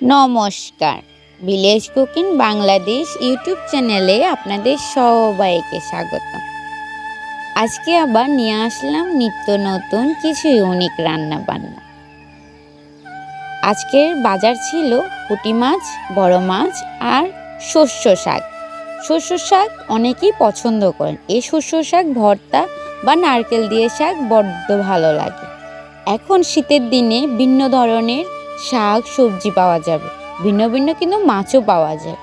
নমস্কার। Village cooking Bangladesh YouTube চ্যানেলে আপনাদের সবাইকে স্বাগত আজকে আবার নিয়ে আসলাম নিত্য নতুন কিছু ইউনিক রান্না বান্না আজকের বাজার ছিল পুঁটি মাছ, বড় মাছ আর শস্য শাক। শস্য শাক অনেকেই পছন্দ করেন। এই শস্য শাক, ভর্তা বা নারকেল দিয়ে শাক বড্ড ভালো লাগে। এখন শীতের দিনে ভিন্ন ধরনের শাক, সবজি পাওয়া যাবে। ভিন্ন ভিন্ন কিন্তু মাছও পাওয়া যায়।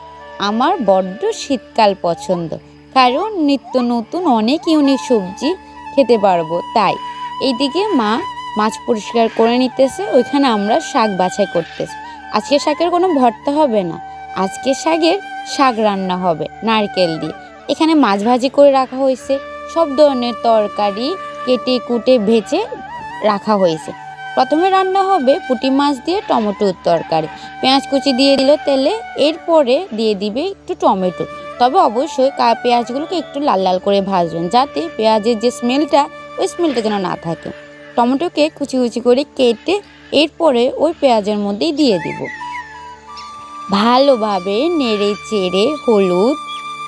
আমার বড্ড শীতকাল পছন্দ, কারণ নিত্য নতুন অনেক ইউনিক সবজি খেতে পারব, তাই। এইদিকে মা মাছ পরিষ্কার করে নিতেছে, ওইখানে আমরা শাক বাছাই করতেছি। আজকে শাকের কোনো ভর্তা হবে না, আজকে শাকের শাক রান্না হবে, নারকেল দিয়ে। এখানে মাছ ভাজি করে রাখা হয়েছে, সব ধরনের তরকারি কেটে কুটে ভেজে রাখা হয়েছে। প্রথমে রান্না হবে পুঁটি মাছ দিয়ে টমেটোর তরকারি। পেঁয়াজ কুচি দিয়ে দিল তেলে, এরপরে দিয়ে দিবে একটু টমেটো। তবে অবশ্যই কা পেঁয়াজগুলোকে একটু লাল লাল করে ভাজবেন যাতে পেঁয়াজের যে স্মেলটা, ওই স্মেলটা যেন না থাকে। টমেটোকে কুচি কুচি করে কেটে এরপরে ওই পেঁয়াজের মধ্যেই দিয়ে দিব। ভালোভাবে নেড়ে চেড়ে হলুদ,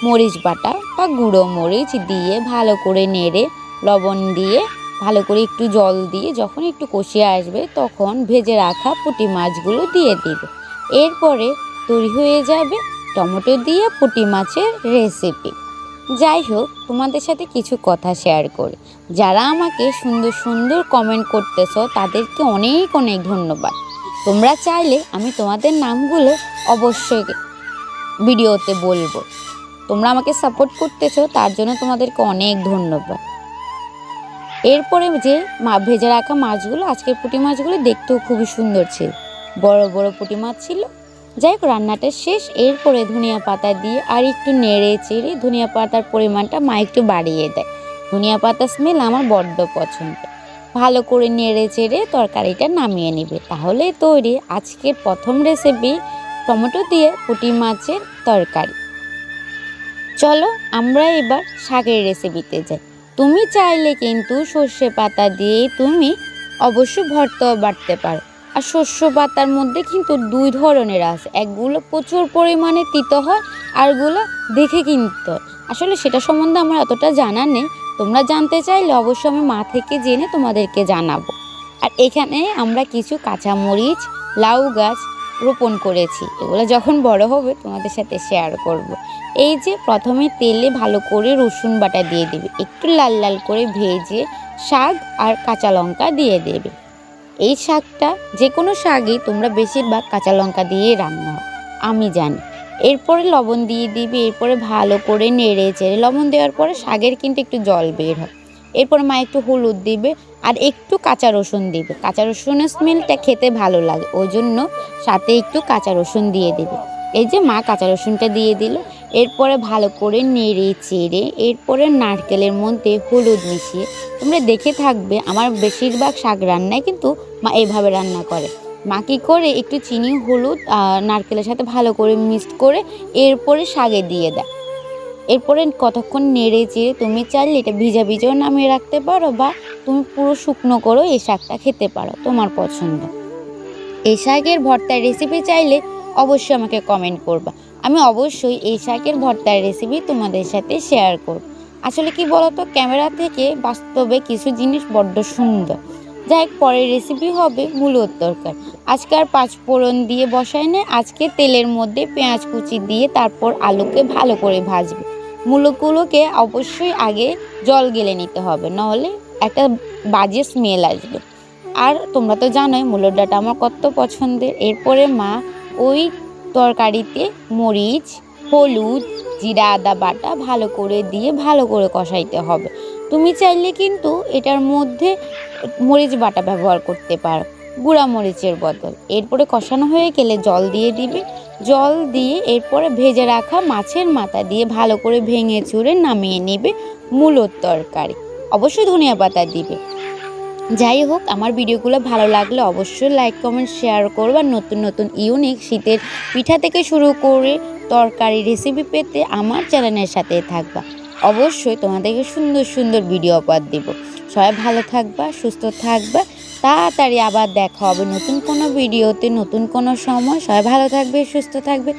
মরিচ বাটা বা গুঁড়ো মরিচ দিয়ে ভালো করে নেড়ে লবণ দিয়ে ভালো করে একটু জল দিয়ে যখন একটু কষিয়ে আসবে তখন ভেজে রাখা পুঁটি মাছগুলো দিয়ে দিব। এরপরে তৈরি হয়ে যাবে টমেটো দিয়ে পুঁটি মাছের রেসিপি যাই হোক, তোমাদের সাথে কিছু কথা শেয়ার করি। যারা আমাকে সুন্দর সুন্দর কমেন্ট করতেছো, তাদেরকে অনেক অনেক ধন্যবাদ। তোমরা চাইলে আমি তোমাদের নামগুলো অবশ্যই ভিডিওতে বলব। তোমরা আমাকে সাপোর্ট করতেছো, তার জন্য তোমাদেরকে অনেক ধন্যবাদ। এরপরে যে মা, ভেজে রাখা মাছগুলো, আজকের পুঁটি মাছগুলো দেখতেও খুবই সুন্দর ছিল। বড় বড় পুঁটি মাছ ছিল। যাই হোক, রান্নাটা শেষ। এরপরে ধনিয়া পাতা দিয়ে আর একটু নেড়ে চেড়ে ধনিয়া পাতার পরিমাণটা মা একটু বাড়িয়ে দেয়। ধনিয়া পাতা স্মেল আমার বড্ড পছন্দ। ভালো করে নেড়ে চেড়ে তরকারিটা নামিয়ে নেবে। তাহলে তৈরি আজকের প্রথম রেসিপি টমেটো দিয়ে পুঁটি মাছের তরকারি। চলো আমরা এবার শাকের রেসিপিতে যাই। তুমি চাইলে কিন্তু সর্ষে পাতা দিয়ে তুমি অবশ্য ভর্তাও বাড়তে পারো। আর শস্য পাতার মধ্যে কিন্তু দুই ধরনের আছে। একগুলো প্রচুর পরিমাণে তিতো হয় আরগুলো দেখে কিনতে। হয় আসলে সেটা সম্বন্ধে আমার অতটা জানা নেই। তোমরা জানতে চাইলে অবশ্যই আমি মা থেকে জেনে তোমাদেরকে জানাব। আর এখানে আমরা কিছু কাঁচামরিচ, লাউ গাছ রোপণ করেছি। এগুলো যখন বড় হবে তোমাদের সাথে শেয়ার করব। এই যে প্রথমে তেলে ভালো করে রসুন বাটা দিয়ে দেবে। একটু লাল লাল করে ভেজে শাক আর কাঁচা লঙ্কা দিয়ে দেবে। এই শাকটা যে কোনো শাকই তোমরা বেশিরভাগ কাঁচা লঙ্কা দিয়ে রান্না হয়, আমি জানি। এরপরে লবণ দিয়ে দিবি, এরপরে ভালো করে নেড়ে চেড়ে, লবণ দেওয়ার পরে শাকের কিন্তু একটু জল বের হয়। এরপরে মা একটু হলুদ দিবে আর একটু কাঁচা রসুন দিবে। কাঁচা রসুনের স্মেলটা খেতে ভালো লাগে ওই জন্য সাথে একটু কাঁচা রসুন দিয়ে দিবে। এই যে মা কাঁচা রসুনটা দিয়ে দিল, এরপরে ভালো করে নেড়ে চেড়ে, এরপরে নারকেলের মধ্যে হলুদ মিশিয়ে, তোমরা দেখে থাকবে আমার বেশিরভাগ শাক রান্নায় কিন্তু মা এইভাবে রান্না করে। মা কী করে? একটু চিনি, হলুদ নারকেলের সাথে ভালো করে মিক্সড করে এরপরে শাকে দিয়ে দেয়। এরপরে কতক্ষণ নেড়ে চেড়ে তুমি চাইলে এটা ভিজা ভিজাও নামিয়ে রাখতে পারো বা তুমি পুরো শুকনো করো এই শাকটা খেতে পারো, তোমার পছন্দ। এই শাকের ভর্তার রেসিপি চাইলে অবশ্যই আমাকে কমেন্ট করবা। আমি অবশ্যই এই শাকের ভর্তার রেসিপি তোমাদের সাথে শেয়ার করব। আসলে কি বলতো? ক্যামেরা থেকে বাস্তবে কিছু জিনিস বড্ড সুন্দর। যাই পরের রেসিপি হবে মূলোর তরকার। আজকে আর পাঁচ ফোড়ন দিয়ে বসাই না আজকে তেলের মধ্যে পেঁয়াজ কুচি দিয়ে তারপর আলুকে ভালো করে ভাজবে। মূলগুলোকে অবশ্যই আগে জল গেলে নিতে হবে নাহলে একটা বাজে স্মেল আসবে। আর তোমরা তো জানোই, মূলোর ডাটা আমার কত পছন্দের। এরপরে মা ওই তরকারিতে মরিচ, হলুদ, জিরা, আদা, বাটা ভালো করে দিয়ে ভালো করে কষাইতে হবে। তুমি চাইলে কিন্তু এটার মধ্যে মরিচ বাটা ব্যবহার করতে পারো, গুঁড়া মরিচের বদল। এরপরে কষানো হয়ে গেলে জল দিয়ে দিবে। জল দিয়ে এরপরে ভেজে রাখা মাছের মাথা দিয়ে ভালো করে ভেঙে চুড়ে নামিয়ে নেবে মূলোর তরকারি। অবশ্যই ধনিয়া পাতা দিবে। যাই হোক, আমার ভিডিওগুলো ভালো লাগলে অবশ্যই লাইক কমেন্ট শেয়ার করবে আর নতুন নতুন ইউনিক শীতের পিঠা থেকে শুরু করে তরকারি রেসিপি পেতে আমার চ্যানেলের সাথে থাকবা। অবশ্যই তোমাদেরকে সুন্দর সুন্দর ভিডিও অপার দেব। সবাই ভালো থাকবা, সুস্থ থাকবা। তাড়াতাড়ি আবার দেখা হবে নতুন কোনো ভিডিওতে নতুন কোনো সময়। সবাই ভালো থাকবে, সুস্থ থাকবে।